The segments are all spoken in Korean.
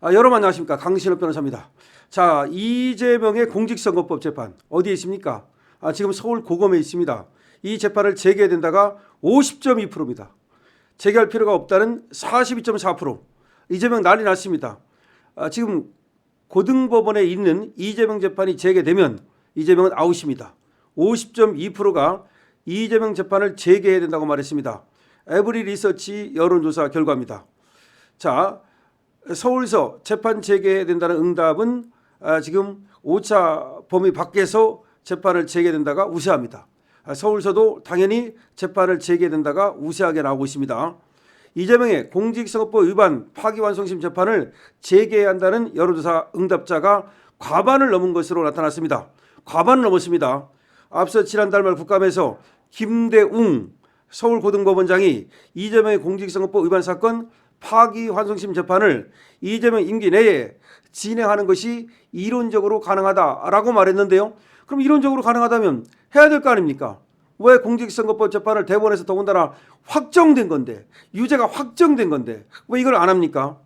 아, 여러분 안녕하십니까 강신업 변호사입니다. 자 이재명의 공직선거법 재판 어디에 있습니까? 아, 지금 서울 고검에 있습니다. 이 재판을 재개해야 된다가 50.2%입니다. 재개할 필요가 없다는 42.4%. 이재명 난리 났습니다. 아, 지금 고등법원에 있는 이재명 재판이 재개되면 이재명은 아웃입니다. 50.2%가 이재명 재판을 재개해야 된다고 말했습니다. 에브리 리서치 여론조사 결과입니다. 자, 서울서 재판 재개해야 된다는 응답은 아, 지금 5차 범위 밖에서 재판을 재개된다가 우세합니다. 아, 서울서도 당연히 재판을 재개된다가 우세하게 나오고 있습니다. 이재명의 공직선거법 위반 파기환송심 재판을 재개해야 한다는 여론조사 응답자가 과반을 넘은 것으로 나타났습니다. 과반을 넘었습니다. 앞서 지난달 말 국감에서 김대웅 서울고등법원장이 이재명의 공직선거법 위반 사건 파기환송심 재판을 이재명 임기 내에 진행하는 것이 이론적으로 가능하다라고 말했는데요. 그럼 이론적으로 가능하다면 해야 될 거 아닙니까? 왜 공직선거법 재판을 대법원에서 더군다나 확정된 건데 유죄가 확정된 건데 왜 이걸 안 합니까?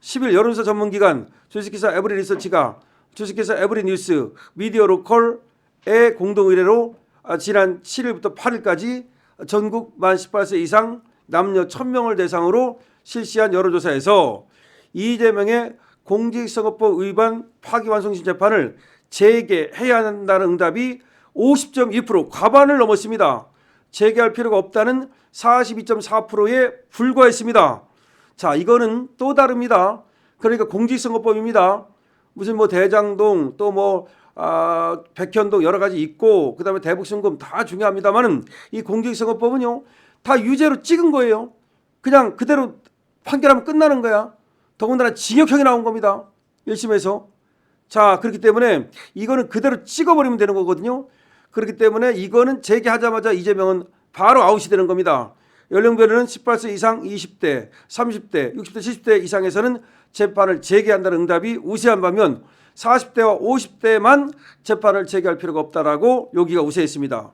10일 여론조사 전문기관 주식회사 에브리 리서치가 주식회사 에브리 뉴스 미디어 로컬의 공동 의뢰로 아, 지난 7일부터 8일까지 전국 만 18세 이상 남녀 1000명을 대상으로 실시한 여론조사에서 이재명의 공직선거법 위반 파기환송심 재판을 재개해야 한다는 응답이 50.2% 과반을 넘었습니다. 재개할 필요가 없다는 42.4%에 불과했습니다. 자, 이거는 또 다릅니다. 그러니까 공직선거법입니다. 무슨 뭐 대장동 또뭐 아, 백현동 여러 가지 있고 그다음에 대북송금 다 중요합니다만은 이 공직선거법은요 다 유죄로 찍은 거예요. 그냥 그대로 판결하면 끝나는 거야. 더군다나 징역형이 나온 겁니다. 1심에서. 자, 그렇기 때문에 이거는 그대로 찍어버리면 되는 거거든요. 그렇기 때문에 이거는 재개하자마자 이재명은 바로 아웃이 되는 겁니다. 연령별로는 18세 이상 20대, 30대, 60대, 70대 이상에서는 재판을 재개한다는 응답이 우세한 반면 40대와 50대만 재판을 재개할 필요가 없다라고 여기가 우세했습니다.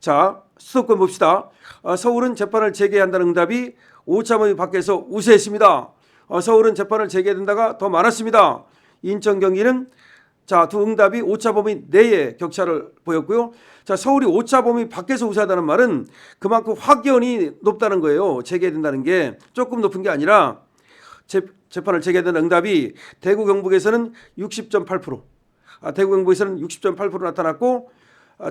자, 수도권 봅시다. 어, 서울은 재판을 재개한다는 응답이 5차 범위 밖에서 우세했습니다. 어, 서울은 재판을 재개된다가 더 많았습니다. 인천 경기는 자, 두 응답이 5차 범위 내에 격차를 보였고요. 자, 서울이 5차 범위 밖에서 우세하다는 말은 그만큼 확연히 높다는 거예요. 재개된다는 게 조금 높은 게 아니라 재, 재판을 재개하는 응답이 대구 경북에서는 60.8%, 아, 대구 경북에서는 60.8% 나타났고 아,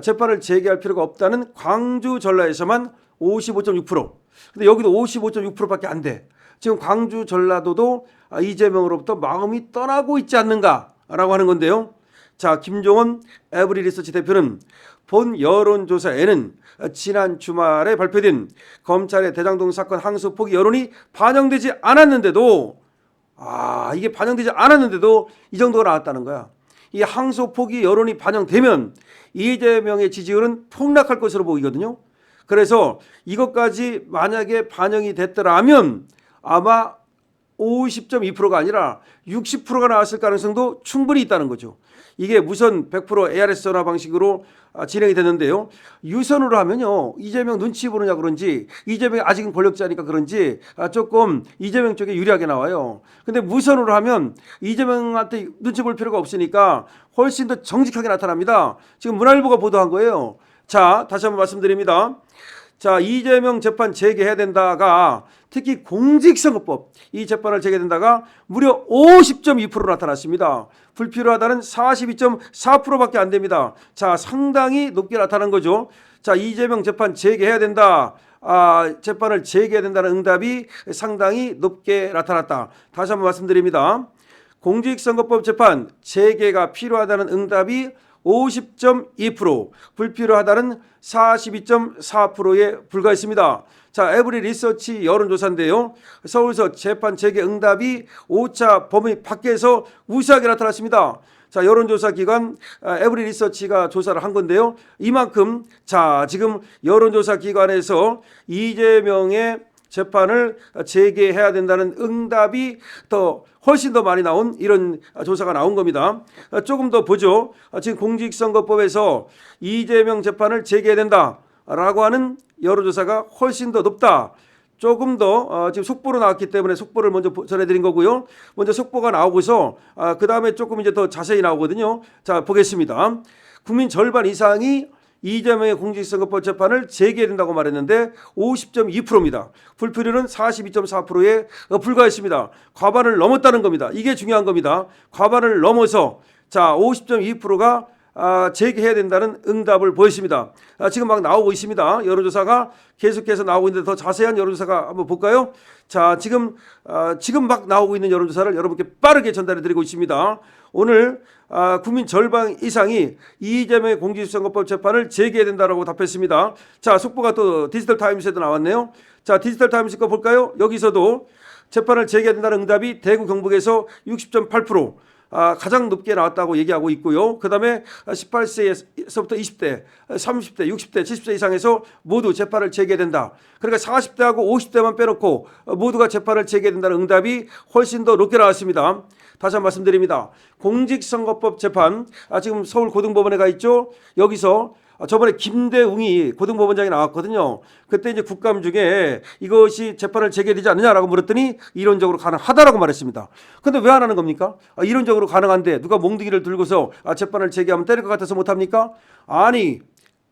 재판을 재개할 필요가 없다는 광주 전라에서만 55.6%. 근데 여기도 55.6%밖에 안 돼. 지금 광주 전라도도 아, 이재명으로부터 마음이 떠나고 있지 않는가라고 하는 건데요. 자, 김종원 에브리 리서치 대표는 본 여론조사에는 지난 주말에 발표된 검찰의 대장동 사건 항소 포기 여론이 반영되지 않았는데도 아 이게 반영되지 않았는데도 이 정도가 나왔다는 거야. 이 항소 포기 여론이 반영되면 이재명의 지지율은 폭락할 것으로 보이거든요. 그래서 이것까지 만약에 반영이 됐더라면 아마 50.2%가 아니라 60%가 나왔을 가능성도 충분히 있다는 거죠. 이게 무선 100% ARS 전화 방식으로 아, 진행이 됐는데요. 유선으로 하면요. 이재명 눈치 보느냐 그런지 이재명이 아직은 권력자니까 그런지 아, 조금 이재명 쪽에 유리하게 나와요. 근데 무선으로 하면 이재명한테 눈치 볼 필요가 없으니까 훨씬 더 정직하게 나타납니다. 지금 문화일보가 보도한 거예요. 자, 다시 한번 말씀드립니다. 자, 이재명 재판 재개해야 된다가 특히 공직선거법 이 재판을 재개된다가 무려 50.2% 나타났습니다. 불필요하다는 42.4%밖에 안 됩니다. 자, 상당히 높게 나타난 거죠. 자, 이재명 재판 재개해야 된다. 아, 재판을 재개해야 된다는 응답이 상당히 높게 나타났다. 다시 한번 말씀드립니다. 공직선거법 재판 재개가 필요하다는 응답이 50.2%, 불필요하다는 42.4%에 불과했습니다. 자, 에브리 리서치 여론조사인데요. 서울서 재판 재개 응답이 5차 범위 밖에서 우세하게 나타났습니다. 자, 여론조사 기관 아, 에브리 리서치가 조사를 한 건데요. 이만큼 자, 지금 여론조사 기관에서 이재명의 재판을 재개해야 된다는 응답이 더 훨씬 더 많이 나온 이런 조사가 나온 겁니다. 조금 더 보죠. 지금 공직선거법에서 이재명 재판을 재개해야 된다라고 하는 여론조사가 훨씬 더 높다. 조금 더 어, 지금 속보로 나왔기 때문에 속보를 먼저 보- 전해드린 거고요. 먼저 속보가 나오고서 아, 그 다음에 조금 이제 더 자세히 나오거든요. 자 보겠습니다. 국민 절반 이상이 이재명의 공직선거법 재판을 재개된다고 말했는데 50.2%입니다. 불필요는 42.4%에 불과했습니다. 과반을 넘었다는 겁니다. 이게 중요한 겁니다. 과반을 넘어서 자 50.2%가 아, 재개해야 된다는 응답을 보였습니다. 아, 지금 막 나오고 있습니다. 여론조사가 계속해서 나오고 있는데 더 자세한 여론조사가 한번 볼까요? 자, 지금 아, 지금 막 나오고 있는 여론조사를 여러분께 빠르게 전달해 드리고 있습니다. 오늘 아, 국민 절반 이상이 이재명의 공직선거법 재판을 재개해야 된다라고 답했습니다. 자, 속보가 또 디지털 타임스에도 나왔네요. 자, 디지털 타임스 거 볼까요? 여기서도 재판을 재개해야 된다는 응답이 대구 경북에서 60.8%, 아, 가장 높게 나왔다고 얘기하고 있고요. 그 다음에 18세에서부터 20대, 30대, 60대, 70세 이상에서 모두 재판을 재개된다. 그러니까 40대하고 50대만 빼놓고 모두가 재판을 재개된다는 응답이 훨씬 더 높게 나왔습니다. 다시 한 번 말씀드립니다. 공직선거법 재판, 아, 지금 서울 고등법원에 가 있죠. 여기서 아, 저번에 김대웅이 고등법원장이 나왔거든요. 그때 이제 국감 중에 이것이 재판을 재개되지 않느냐라고 물었더니 이론적으로 가능하다라고 말했습니다. 근데 왜 안 하는 겁니까? 아, 이론적으로 가능한데 누가 몽둥이를 들고서 아, 재판을 재개하면 때릴 것 같아서 못 합니까? 아니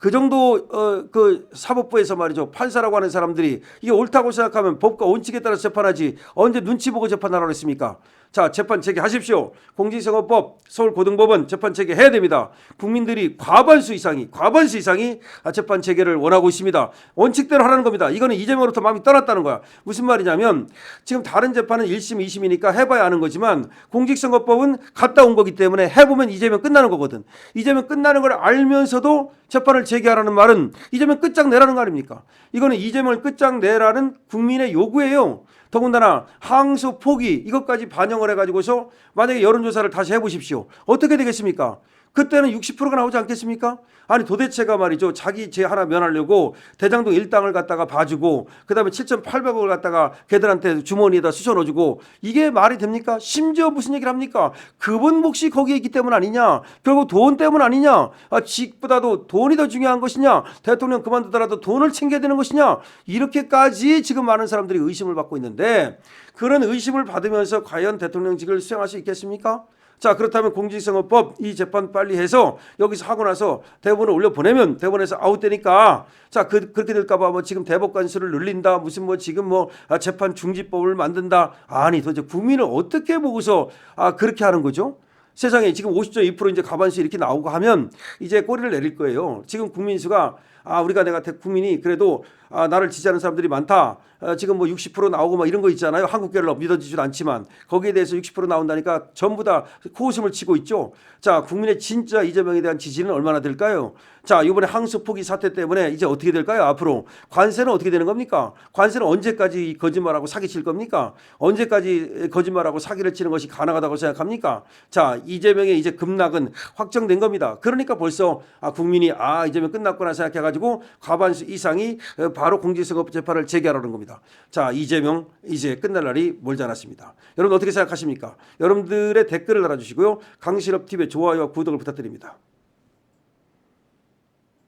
그 정도 어, 그 사법부에서 말이죠 판사라고 하는 사람들이 이게 옳다고 생각하면 법과 원칙에 따라 서 재판하지 언제 눈치 보고 재판하라고 했습니까? 자 재판 재개하십시오. 공직선거법 서울고등법원 재판 재개해야 됩니다. 국민들이 과반수 이상이 과반수 이상이 아, 재판 재개를 원하고 있습니다. 원칙대로 하라는 겁니다. 이거는 이재명으로부터 마음이 떠났다는 거야. 무슨 말이냐면 지금 다른 재판은 1심, 2심이니까 해봐야 아는 거지만 공직선거법은 갔다 온 거기 때문에 해보면 이재명 끝나는 거거든. 이재명 끝나는 걸 알면서도 재판을 재개하라는 말은 이재명 끝장내라는 거 아닙니까? 이거는 이재명을 끝장내라는 국민의 요구예요. 더군다나 항소 포기 이것까지 반영을 해가지고서 만약에 여론조사를 다시 해보십시오. 어떻게 되겠습니까? 그때는 60%가 나오지 않겠습니까? 아니 도대체가 말이죠. 자기 죄 하나 면하려고 대장동 일당을 갖다가 봐주고 그다음에 7,800억을 갖다가 걔들한테 주머니에다 쑤셔 넣어주고 이게 말이 됩니까? 심지어 무슨 얘기를 합니까? 그분 몫이 거기에 있기 때문 아니냐? 결국 돈 때문 아니냐? 아, 직보다도 돈이 더 중요한 것이냐? 대통령 그만두더라도 돈을 챙겨야 되는 것이냐? 이렇게까지 지금 많은 사람들이 의심을 받고 있는데 그런 의심을 받으면서 과연 대통령직을 수행할 수 있겠습니까? 자 그렇다면 공직선거법 이 재판 빨리 해서 여기서 하고 나서 대법원을 올려 보내면 대법원에서 아웃되니까 자 그, 그렇게 될까봐 뭐 지금 대법관 수를 늘린다 무슨 뭐 지금 뭐 아, 재판 중지법을 만든다 아니 도대체 국민을 어떻게 보고서 아 그렇게 하는 거죠? 세상에 지금 50.2% 이제 가반수 이렇게 나오고 하면 이제 꼬리를 내릴 거예요. 지금 국민수가 아 우리가 내가 대- 국민이 그래도 아 나를 지지하는 사람들이 많다. 아, 지금 뭐 60% 나오고 막 이런 거 있잖아요. 한국 갤럽 믿어지지도 않지만 거기에 대해서 60% 나온다니까 전부 다 코웃음을 치고 있죠. 자 국민의 진짜 이재명에 대한 지지는 얼마나 될까요? 자 이번에 항소 포기 사태 때문에 이제 어떻게 될까요? 앞으로 관세는 어떻게 되는 겁니까? 관세는 언제까지 이 거짓말하고 사기 칠 겁니까? 언제까지 거짓말하고 사기를 치는 것이 가능하다고 생각합니까? 자 이재명의 이제 급락은 확정된 겁니다. 그러니까 벌써 아, 국민이 아 이재명 끝났구나 생각해가지고 과반수 이상이 어, 바로 공직선거법 재판을 재개하라는 겁니다. 자 이재명 이제 끝날 날이 멀지 않았습니다. 여러분 어떻게 생각하십니까? 여러분들의 댓글을 달아주시고요. 강실업 TV의 좋아요와 구독을 부탁드립니다.